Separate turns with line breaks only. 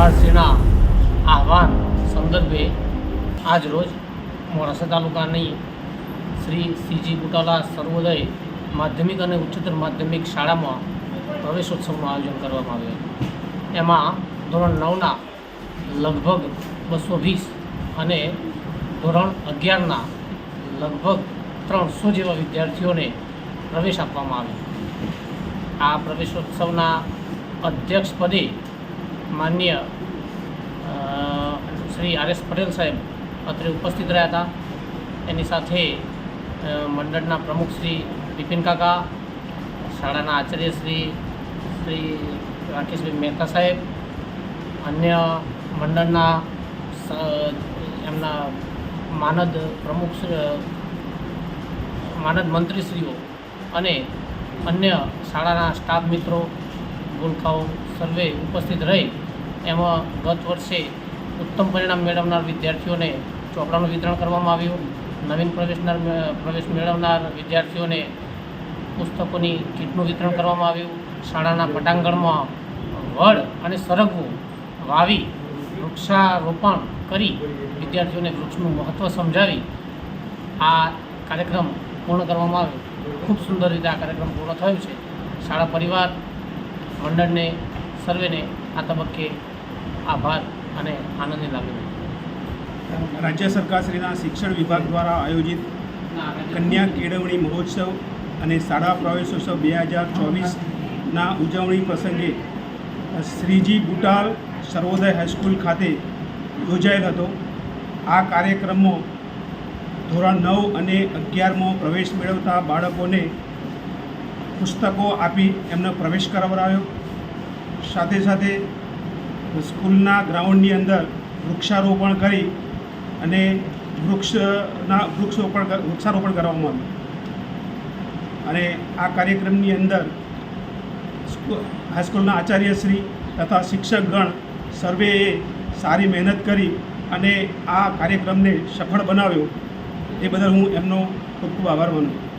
ભારતસેના આહવાન સંદર્ભે આજરોજ મોડાસા તાલુકાની શ્રી સીજી બુટાલા સર્વોદય માધ્યમિક અને ઉચ્ચતર માધ્યમિક શાળામાં પ્રવેશોત્સવનું આયોજન કરવામાં આવ્યું એમાં ધોરણ નવના લગભગ બસો વીસ અને ધોરણ અગિયારના લગભગ ત્રણસો જેવા વિદ્યાર્થીઓને પ્રવેશ આપવામાં આવ્યો. આ પ્રવેશોત્સવના અધ્યક્ષપદે માન્ય શ્રી આર એસ પટેલ સાહેબ અત્રે ઉપસ્થિત રહ્યા હતા. એની સાથે મંડળના પ્રમુખ શ્રી બિપિન કાકા, શાળાના આચાર્ય શ્રી શ્રી રાકેશભાઈ મહેતા સાહેબ, અન્ય મંડળના એમના માનદ પ્રમુખ માનદ મંત્રીશ્રીઓ અને અન્ય શાળાના સ્ટાફ મિત્રો ગુલખાઓ સર્વે ઉપસ્થિત રહી એમાં ગત વર્ષે ઉત્તમ પરિણામ મેળવનાર વિદ્યાર્થીઓને ચોપડાનું વિતરણ કરવામાં આવ્યું. નવીન પ્રવેશનાર પ્રવેશ મેળવનાર વિદ્યાર્થીઓને પુસ્તકોની કીટનું વિતરણ કરવામાં આવ્યું. શાળાના પટાંગણમાં વડ અને સરગવું વાવી, વૃક્ષારોપણ કરી વિદ્યાર્થીઓને વૃક્ષનું મહત્ત્વ સમજાવી આ કાર્યક્રમ પૂર્ણ કરવામાં આવ્યો. ખૂબ સુંદર રીતે આ કાર્યક્રમ પૂર્ણ થયો છે. શાળા પરિવાર, મંડળને, સર્વેને આ તબક્કે આભાર અને આનંદની લાગણી
રાજ્ય સરકારશ્રીના શિક્ષણ વિભાગ દ્વારા આયોજિત કન્યા કેળવણી મહોત્સવ અને શાળા પ્રવેશોત્સવ બે હજાર ચોવીસના ઉજવણી પ્રસંગે શ્રીજી બુટાલ સર્વોદય હાઈસ્કૂલ ખાતે યોજાયેલ હતો. આ કાર્યક્રમમાં ધોરણ નવ અને અગિયારમાં પ્રવેશ મેળવતા બાળકોને પુસ્તકો આપી એમનો પ્રવેશ કરાવડાવ્યો. સાથે સાથે સ્કૂલના ગ્રાઉન્ડની અંદર વૃક્ષારોપણ કરી અને વૃક્ષના વૃક્ષરોપણ વૃક્ષારોપણ કરવામાં આવ્યું. અને આ કાર્યક્રમની અંદર હાઈસ્કૂલના આચાર્યશ્રી તથા શિક્ષકગણ સર્વેએ સારી મહેનત કરી અને આ કાર્યક્રમને સફળ બનાવ્યો. એ બદલ હું એમનો ખૂબ ખૂબ આભાર માનું